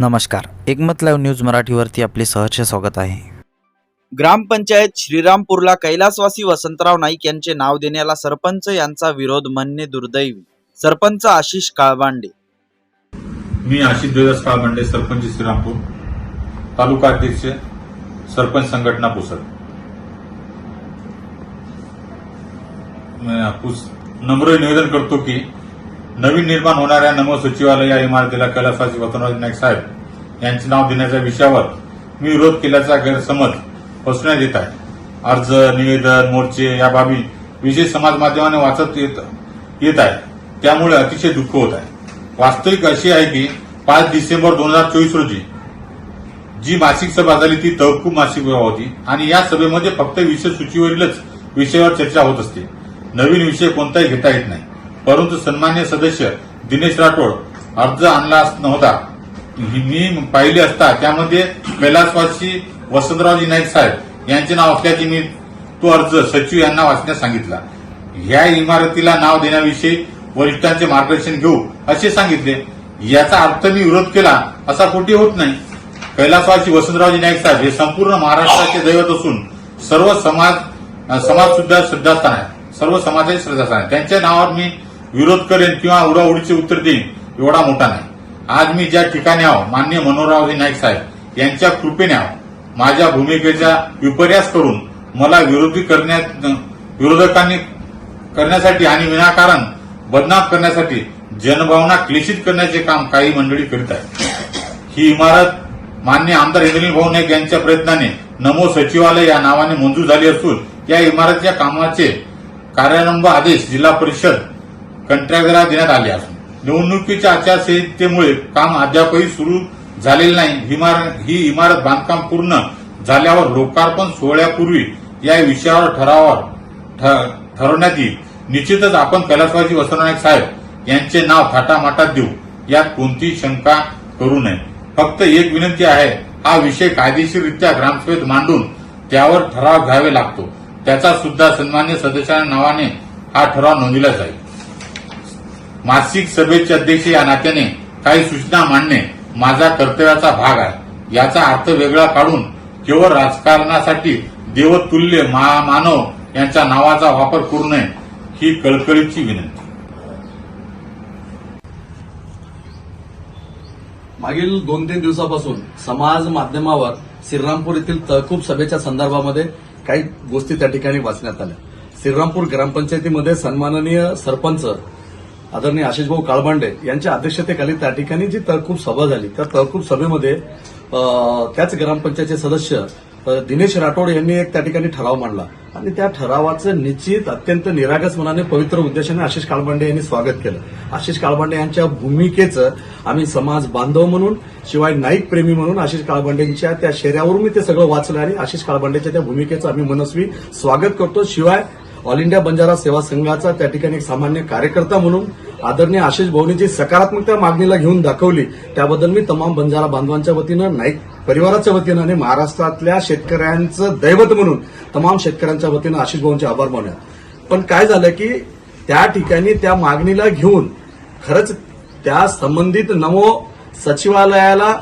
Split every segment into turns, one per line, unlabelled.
नमस्कार. एकमत live news मराठीवरती आपले सहर्ष स्वागत आहे.
ग्रामपंचायत श्रीरामपूरला कैलासवासी वसंतराव नाईक यांचे नाव देण्याला सरपंच यांचा विरोध म्हणणे दुर्दैवी. सरपंच आशिष काळबांडे.
मी आशिष देवदास काळबंडे सरपंच श्रीरामपूर तालुका अध्यक्ष सरपंच संघटना पुसद. नम्र निवेदन करतो की नवीन निर्माण होणाऱ्या नमो सचिवालय या इमारतीला कैलासवासी वतनराज नाईक साहेब यांचे नाव देण्याच्या विषयावर मी विरोध केल्याचा गैरसमज पसरण्यात येत आहे. अर्ज निवेदन मोर्चे या बाबी विशेष समाज माध्यमाने वाचत येत येत आहे. त्यामुळे अतिशय दुःख होत आहे. वास्तविक अशी आहे की पाच डिसेंबर दोन हजार चोवीस रोजी जी मासिक सभा झाली ती तहकूब मासिक सभा होती आणि या सभेमध्ये फक्त विषय सूचीवरीलच विषयावर चर्चा होत असते. नवीन विषय कोणताही घेता येत नाही. परंतु सन्मान्य सदस्य दिनेश राठोड अर्ज आणला नव्हता. मी पाहिले असता त्यामध्ये कैलासवासी वसंतरावजी नाईक साहेब यांचे नाव असल्याचे मी तो अर्ज सचिव यांना वाचण्यास सांगितला. ह्या इमारतीला नाव देण्याविषयी वरिष्ठांचे मार्गदर्शन घेऊ असे सांगितले. याचा अर्थ मी विरोध केला असा कुठे होत नाही. कैलासवासी वसंतरावजी नाईक साहेब हे संपूर्ण महाराष्ट्राचे दैवत असून सर्व समाज समाज सुद्धा श्रद्धास्थान आहे. सर्व समाजाचे श्रद्धास्थान आहे. त्यांच्या नावावर मी विरोध करेन किंवा उडाउडीचे उत्तर देईन एवढा मोठा नाही. आज मी ज्या ठिकाणी आहो मान्य मनोहररावजी नाईक साहेब यांच्या कृपेने आहो माझ्या भूमिकेचा विपर्यास करून मला विरोधी करण्यात विरोधकांनी करण्यासाठी आणि विनाकारण बदनाम करण्यासाठी जनभावना क्लेशित करण्याचे काम काही मंडळी करीत आहेत. ही इमारत मान्य आमदार इंद्रनील भाऊ नाईक यांच्या प्रयत्नाने नमो सचिवालय या नावाने मंजूर झाली असून या इमारतीच्या कामाचे कार्यारंभ आदेश जिल्हा परिषद कंत्राटदाराला देण्यात आले असून. निवडणुकीच्या आचारसंहितेमुळे काम अद्यापही सुरू झालेलं नाही. ही ही इमारत बांधकाम पूर्ण झाल्यावर लोकार्पण सोहळ्यापूर्वी या विषयावर ठरावावर ठ- ठरवण्यात येईल. निश्चितच आपण कैलासवासी वसंतनायक साहेब यांचे नाव थाटामाटात देऊ. यात कोणतीही शंका करू नये. फक्त एक विनंती आहे हा विषय कायदेशीररित्या ग्रामसभेत मांडून त्यावर ठराव घ्यावे लागतो. त्याचा सुद्धा सन्मान्य सदस्यांच्या नावाने हा ठराव नोंदविला जाईल. मासिक सभेचे अध्यक्ष या नात्याने काही सूचना मांडणे माझा कर्तव्याचा भाग आहे. याचा अर्थ वेगळा काढून केवळ राजकारणासाठी देवतुल्य महामानव यांच्या नावाचा वापर करू नये ही कळकळीची विनंती.
मागील दोन तीन दिवसापासून समाज माध्यमावर श्रीरामपूर येथील तहकूब सभेच्या संदर्भामध्ये काही गोष्टी त्या ठिकाणी वाचण्यात आल्या. श्रीरामपूर ग्रामपंचायतीमध्ये सन्माननीय सरपंच आदरणीय आशिषभाऊ काळबांडे यांच्या अध्यक्षतेखाली त्या ठिकाणी जी तहकूब सभा झाली त्या तहकूब सभेमध्ये त्याच ग्रामपंचायतचे सदस्य दिनेश राठोड यांनी एक त्या ठिकाणी ठराव मांडला. आणि त्या ठरावाचं निश्चित अत्यंत निरागस मनाने पवित्र उद्देशाने आशिष काळबांडे यांनी स्वागत केलं. आशिष काळबांडे यांच्या भूमिकेचं आम्ही समाज बांधव म्हणून शिवाय नाईक प्रेमी म्हणून आशिष काळबांडेंच्या त्या शेऱ्यावरून मी ते सगळं वाचलं आणि आशिष काळबांडेच्या त्या भूमिकेचं आम्ही मनस्वी स्वागत करतो. शिवाय ऑल इंडिया बंजारा सेवा संघाचा त्या ठिकाणी एक सामान्य कार्यकर्ता म्हणून आदरणीय आशिष भाऊनी जी सकारात्मकता मागणीला घेऊन दाखवली. त्याबद्दल मी तमाम बंजारा बांधवांच्या वतीनं नाईक परिवाराच्या वतीनं आणि महाराष्ट्रातल्या शेतकऱ्यांचं दैवत म्हणून तमाम शेतकऱ्यांच्या वतीनं आशिष भाऊंचे आभार मानूया. पण काय झालं की त्या ठिकाणी त्या मागणीला घेऊन खरंच त्या संबंधित नमो सचिवालयाला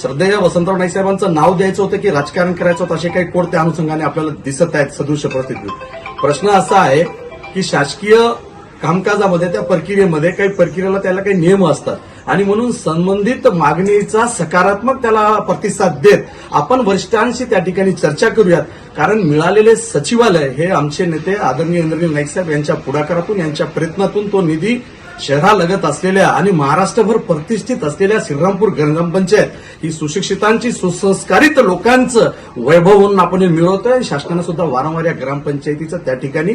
श्रद्धेय वसंतराव नाईक साहेबांचं नाव द्यायचं होतं की राजकारण करायचं होतं असे काही कोड त्या अनुषंगाने आपल्याला दिसत आहेत सदृश्य परिस्थितीत प्रश्न असा आहे की शासकीय कामकाजामध्ये त्या प्रक्रियेमध्ये काही प्रक्रियेला त्याला काही नियम असतात. आणि म्हणून संबंधित मागणीचा सकारात्मक त्याला प्रतिसाद देत आपण वरिष्ठांशी त्या ठिकाणी चर्चा करूयात. कारण मिळालेले सचिवालय हे आमचे नेते आदरणीय इंद्रनील नाईक साहेब यांच्या पुढाकारातून यांच्या प्रयत्नातून तो निधी शहरालगत असलेल्या आणि महाराष्ट्रभर प्रतिष्ठित असलेल्या श्रीरामपूर ग्रामपंचायत ही सुशिक्षितांची सुसंस्कारित लोकांचं वैभव म्हणून आपण मिळवतोय. शासनानं सुद्धा वारंवार या ग्रामपंचायतीचा त्या ठिकाणी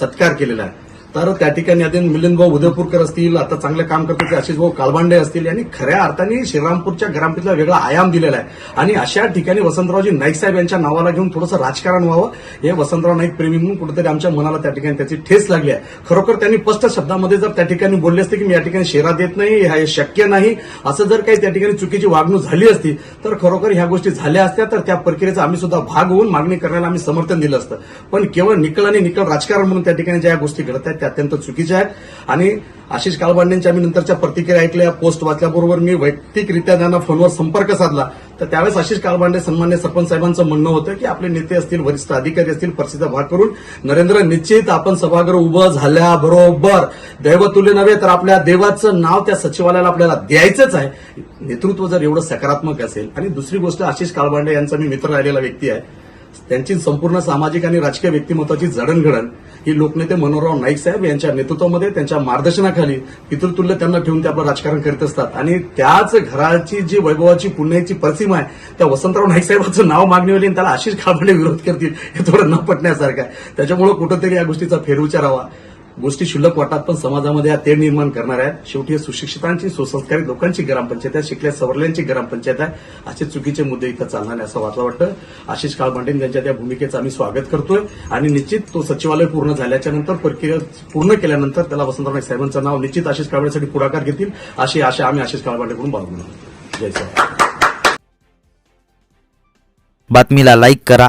सत्कार केलेला आहे. तर त्या ठिकाणी आधी मिलिंद भाऊ उदयपूरकर असतील आता चांगलं काम करतात ते आशिष भाऊ कालबांडे असतील यांनी खऱ्या अर्थाने श्रीरामपूरच्या ग्रामपंचायतीला वेगळा आयाम दिलेला आहे. आणि अशा ठिकाणी वसंतरावजी नाईक साहेब यांच्या नावाला घेऊन थोडंसं राजकारण व्हावं हे वसंतराव नाईक प्रेमी म्हणून कुठेतरी आमच्या मनाला त्या ठिकाणी त्याची ठेस लागली आहे. खरोखर त्यांनी स्पष्ट शब्दामध्ये जर त्या ठिकाणी बोलले असते की मी या ठिकाणी शेरा देत नाही हे शक्य नाही असं जर काही त्या ठिकाणी चुकीची वागणूक झाली असती तर खरोखर ह्या गोष्टी झाल्या असत्या तर त्या प्रक्रियेचा आम्ही सुद्धा भाग होऊन मागणी करण्याला आम्ही समर्थन दिलं असतं. पण केवळ निकल आणि निकल राजकारण म्हणून त्या ठिकाणी ज्या गोष्टी घडत आहेत त्या अत्यंत चुकीच्या आहेत. आणि आशिष कालबांडेंच्या मी नंतरच्या प्रतिक्रिया ऐकल्या पोस्ट वाचल्याबरोबर मी वैयक्तिकरित्या त्यांना फोनवर संपर्क साधला. तर त्यावेळेस आशिष कालबांडे सन्मान्य सरपंच साहेबांचं म्हणणं होतं की आपले नेते असतील वरिष्ठ अधिकारी असतील परिस्थिती भाग करून नरेंद्र निश्चित आपण सभागृह उभं झाल्याबरोबर दैवतुल्य नव्हे तर आपल्या देवाचं नाव त्या सचिवालयाला आपल्याला द्यायचंच आहे. नेतृत्व जर एवढं सकारात्मक असेल आणि दुसरी गोष्ट आशिष कालबांडे यांचा मी मित्र राहिलेला व्यक्ती आहे त्यांची संपूर्ण सामाजिक आणि राजकीय व्यक्तिमत्वाची जडणघडण ही लोकनेते मनोहरराव नाईक साहेब यांच्या नेतृत्वामध्ये त्यांच्या मार्गदर्शनाखाली पितृतुल्य त्यांना ठेवून ते आपलं राजकारण करीत असतात. आणि त्याच घराची जी वैभवाची पुण्याची प्रतिमा आहे त्या वसंतराव नाईक साहेबांचं नाव मागणीवली आणि त्याला आशिष खाबडे विरोध करतील हे थोडं न पटण्यासारखं आहे. त्याच्यामुळे कुठंतरी या गोष्टीचा फेरविचार हवा. गोष्टी शुल्लक वाटतात पण समाजामध्ये हा तेढ निर्माण करणार आहेत शेवटी हे सुशिक्षितांची सुसंस्कारित लोकांची ग्रामपंचायत आहे. शिकल्या सवरल्यांची ग्रामपंचायत आहे. असे चुकीचे मुद्दे इथं चालणार नाही असं वाटलं वाटतं. आशिष काळबांडे यांच्या त्या भूमिकेचं आम्ही स्वागत करतोय. आणि निश्चित तो सचिवालय पूर्ण झाल्याच्यानंतर प्रक्रिया पूर्ण केल्यानंतर त्याला वसंतराव नाईक साहेबांचं नाव निश्चित आशिष काळबांडेसाठी पुढाकार घेतील. अशी आशा आम्ही आशिष काळबांडेकडून बाळगून जय
बातमीला लाईक करा